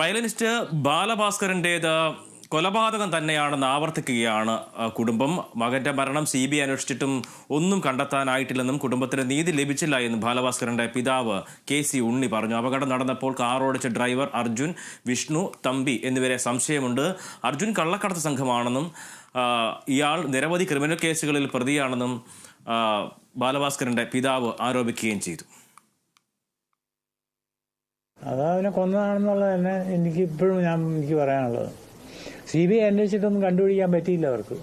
Violinist ബാലഭാസ്കറിന്റേത് കൊലപാതകം തന്നെയാണെന്ന് ആവർത്തിക്കുകയാണ് കുടുംബം. മകന്റെ മരണം സി ബി ഐ അന്വേഷിച്ചിട്ടും ഒന്നും കണ്ടെത്താനായിട്ടില്ലെന്നും കുടുംബത്തിന് നീതി ലഭിച്ചില്ല എന്ന് ബാലഭാസ്കറിന്റെ പിതാവ് കെ സി ഉണ്ണി പറഞ്ഞു. അപകടം നടന്നപ്പോൾ കാർ ഓടിച്ച ഡ്രൈവർ അർജുൻ വിഷ്ണു തമ്പി എന്നിവരെ സംശയമുണ്ട്. അർജുൻ കള്ളക്കടത്ത് സംഘമാണെന്നും ഇയാൾ നിരവധി ക്രിമിനൽ കേസുകളിൽ പ്രതിയാണെന്നും ബാലഭാസ്കറിന്റെ പിതാവ് ആരോപിക്കുകയും ചെയ്തു. അത് അവനെ കൊന്നതാണെന്നുള്ളത് തന്നെ എനിക്ക് ഇപ്പോഴും ഞാൻ എനിക്ക് പറയാനുള്ളത്. സി ബി ഐ അന്വേഷിച്ചിട്ടൊന്നും കണ്ടുപിടിക്കാൻ പറ്റിയില്ല അവർക്ക്.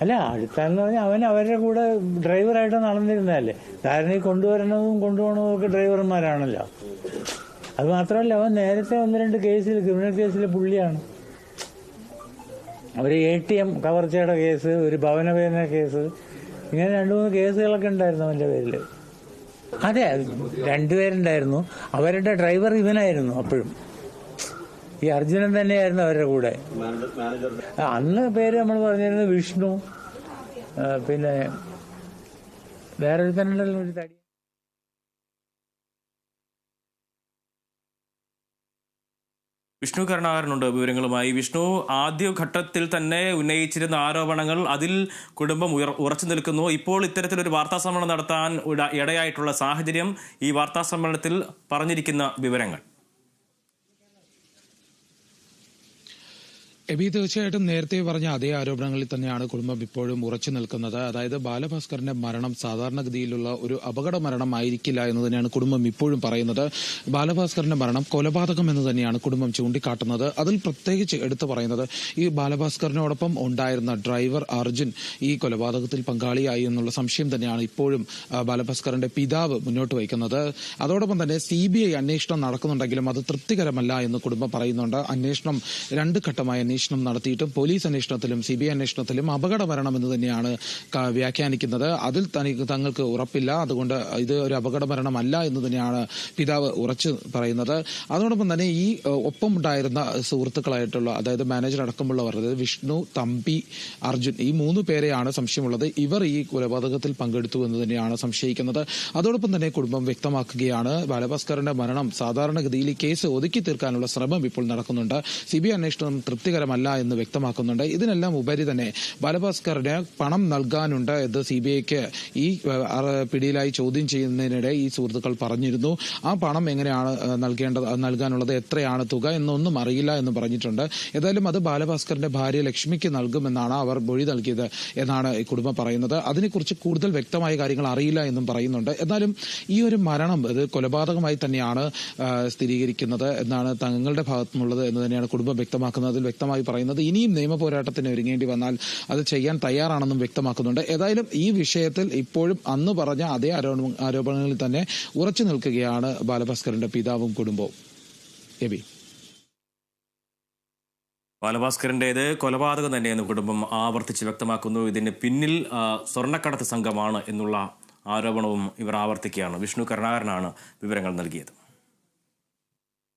അല്ല അടുത്തെന്ന് പറഞ്ഞാൽ അവൻ അവരുടെ കൂടെ ഡ്രൈവറായിട്ട് നടന്നിരുന്നതല്ലേ. ധാരണയിൽ കൊണ്ടുവരണതും കൊണ്ടുപോകണതും ഒക്കെ ഡ്രൈവർമാരാണല്ലോ. അത് മാത്രമല്ല അവൻ നേരത്തെ ഒന്ന് രണ്ട് കേസിൽ ക്രിമിനൽ കേസിൽ പുള്ളിയാണ്. ഒരു എ ടി എം കവർച്ചയുടെ കേസ് ഒരു ഭവനവേദന കേസ് ഇങ്ങനെ രണ്ട് മൂന്ന് കേസുകളൊക്കെ ഉണ്ടായിരുന്നു അവന്റെ പേരിൽ അതെ രണ്ടുപേരുണ്ടായിരുന്നു. അവരുടെ ഡ്രൈവർ ഇവനായിരുന്നു അപ്പോഴും. ഈ അർജുനൻ തന്നെയായിരുന്നു അവരുടെ കൂടെ. അന്ന് പേര് നമ്മൾ പറഞ്ഞിരുന്നത് വിഷ്ണു. പിന്നെ വേറൊരു തന്നെ ഒരു തടി. വിഷ്ണു കരുണാകരനുണ്ട് വിവരങ്ങളുമായി. വിഷ്ണു ആദ്യ ഘട്ടത്തിൽ തന്നെ ഉന്നയിച്ചിരുന്ന ആരോപണങ്ങൾ അതിൽ കുടുംബം ഉറച്ചു നിൽക്കുന്നു. ഇപ്പോൾ ഇത്തരത്തിലൊരു വാർത്താ സമ്മേളനം നടത്താൻ ഇട- ഇടയായിട്ടുള്ള സാഹചര്യം ഈ വാർത്താ സമ്മേളനത്തിൽ പറഞ്ഞിരിക്കുന്ന വിവരങ്ങൾ. എബി തീർച്ചയായിട്ടും നേരത്തെ പറഞ്ഞ അതേ ആരോപണങ്ങളിൽ തന്നെയാണ് കുടുംബം ഇപ്പോഴും ഉറച്ചു നിൽക്കുന്നത്. അതായത് ബാലഭാസ്കറിന്റെ മരണം സാധാരണഗതിയിലുള്ള ഒരു അപകട മരണമായിരിക്കില്ല എന്ന് തന്നെയാണ് കുടുംബം ഇപ്പോഴും പറയുന്നത്. ബാലഭാസ്കറിന്റെ മരണം കൊലപാതകം എന്ന് തന്നെയാണ് കുടുംബം ചൂണ്ടിക്കാട്ടുന്നത്. അതിൽ പ്രത്യേകിച്ച് എടുത്തു പറയുന്നത് ഈ ബാലഭാസ്കറിനോടൊപ്പം ഉണ്ടായിരുന്ന ഡ്രൈവർ അർജുൻ ഈ കൊലപാതകത്തിൽ പങ്കാളിയായി എന്നുള്ള സംശയം തന്നെയാണ് ഇപ്പോഴും ബാലഭാസ്കറിന്റെ പിതാവ് മുന്നോട്ട് വയ്ക്കുന്നത്. അതോടൊപ്പം തന്നെ സി ബി ഐ അന്വേഷണം നടക്കുന്നുണ്ടെങ്കിലും അത് തൃപ്തികരമല്ല എന്ന് കുടുംബം പറയുന്നുണ്ട്. അന്വേഷണം രണ്ട് ഘട്ടമായി അന്വേഷണം നടത്തിയിട്ടും പോലീസ് അന്വേഷണത്തിലും സി ബി ഐ അന്വേഷണത്തിലും അപകടം വരണമെന്ന് തന്നെയാണ് വ്യാഖ്യാനിക്കുന്നത്. അതിൽ തങ്ങൾക്ക് ഉറപ്പില്ല. അതുകൊണ്ട് ഇത് ഒരു അപകട മരണമല്ല എന്ന് തന്നെയാണ് പിതാവ് ഉറച്ചു പറയുന്നത്. അതോടൊപ്പം തന്നെ ഈ ഒപ്പം ഉണ്ടായിരുന്ന സുഹൃത്തുക്കളായിട്ടുള്ള അതായത് മാനേജർ അടക്കമുള്ളവർ അതായത് വിഷ്ണു തമ്പി അർജുൻ ഈ മൂന്ന് പേരെയാണ് സംശയമുള്ളത്. ഇവർ ഈ കൊലപാതകത്തിൽ പങ്കെടുത്തു എന്ന് തന്നെയാണ് സംശയിക്കുന്നത്. അതോടൊപ്പം തന്നെ കുടുംബം വ്യക്തമാക്കുകയാണ്. ബാലഭാസ്കറിന്റെ മരണം സാധാരണഗതിയിൽ ഈ കേസ് ഒതുക്കി തീർക്കാനുള്ള ശ്രമം ഇപ്പോൾ നടക്കുന്നുണ്ട്. സി ബി ഐ അന്വേഷണം തൃപ്തികരമല്ല എന്ന് വ്യക്തമാക്കുന്നുണ്ട്. ഇതിനെല്ലാം ഉപരി തന്നെ ബാലഭാസ്കറിന് പണം നൽകാനുണ്ട് എന്ന് സി ബി ഐക്ക് ഈ പിടിയിലായി ചോദ്യം ചെയ്യുന്നതിനിടെ ഈ സുഹൃത്തുക്കൾ പറഞ്ഞിരുന്നു. ആ പണം എങ്ങനെയാണ് നൽകേണ്ടത് നൽകാനുള്ളത് എത്രയാണ് തുക എന്നൊന്നും അറിയില്ല എന്ന് പറഞ്ഞിട്ടുണ്ട്. ഏതായാലും അത് ബാലഭാസ്കറിന്റെ ഭാര്യ ലക്ഷ്മിക്ക് നൽകുമെന്നാണ് അവർ മൊഴി നൽകിയത് എന്നാണ് ഈ കുടുംബം പറയുന്നത്. അതിനെക്കുറിച്ച് കൂടുതൽ വ്യക്തമായ കാര്യങ്ങൾ അറിയില്ല എന്നും പറയുന്നുണ്ട്. എന്നാലും ഈ ഒരു മരണം അത് കൊലപാതകമായി തന്നെയാണ് സ്ഥിരീകരിക്കുന്നത് എന്നാണ് തങ്ങളുടെ ഭാഗത്തുനിന്നുള്ളത് എന്ന് തന്നെയാണ് കുടുംബം വ്യക്തമാക്കുന്നത്. അതിൽ വ്യക്തമായി പറയുന്നത്. ഇനിയും നിയമ പോരാട്ടത്തിന് ഒരുങ്ങേണ്ടി വന്നാൽ അത് ചെയ്യാൻ തയ്യാറാണെന്നും വ്യക്തമാക്കുന്നുണ്ട്. ഏതായാലും ഈ വിഷയത്തിൽ ഇപ്പോഴും അന്ന് പറഞ്ഞ അതേ ആരോപണ- ആരോപണങ്ങളിൽ തന്നെ ഉറച്ചു നിൽക്കുകയാണ് ബാലഭാസ്കറിന്റെ പിതാവും കുടുംബവും. എബി. ബാലഭാസ്കറിന്റേത് കൊലപാതകം തന്നെയെന്ന് കുടുംബം ആവർത്തിച്ച് വ്യക്തമാക്കുന്നു. ഇതിന് പിന്നിൽ സ്വർണക്കടത്ത് സംഘമാണ് എന്നുള്ള ആരോപണവും ഇവർ ആവർത്തിക്കുകയാണ്. വിഷ്ണു കരുണാകരനാണ് വിവരങ്ങൾ നൽകിയത്.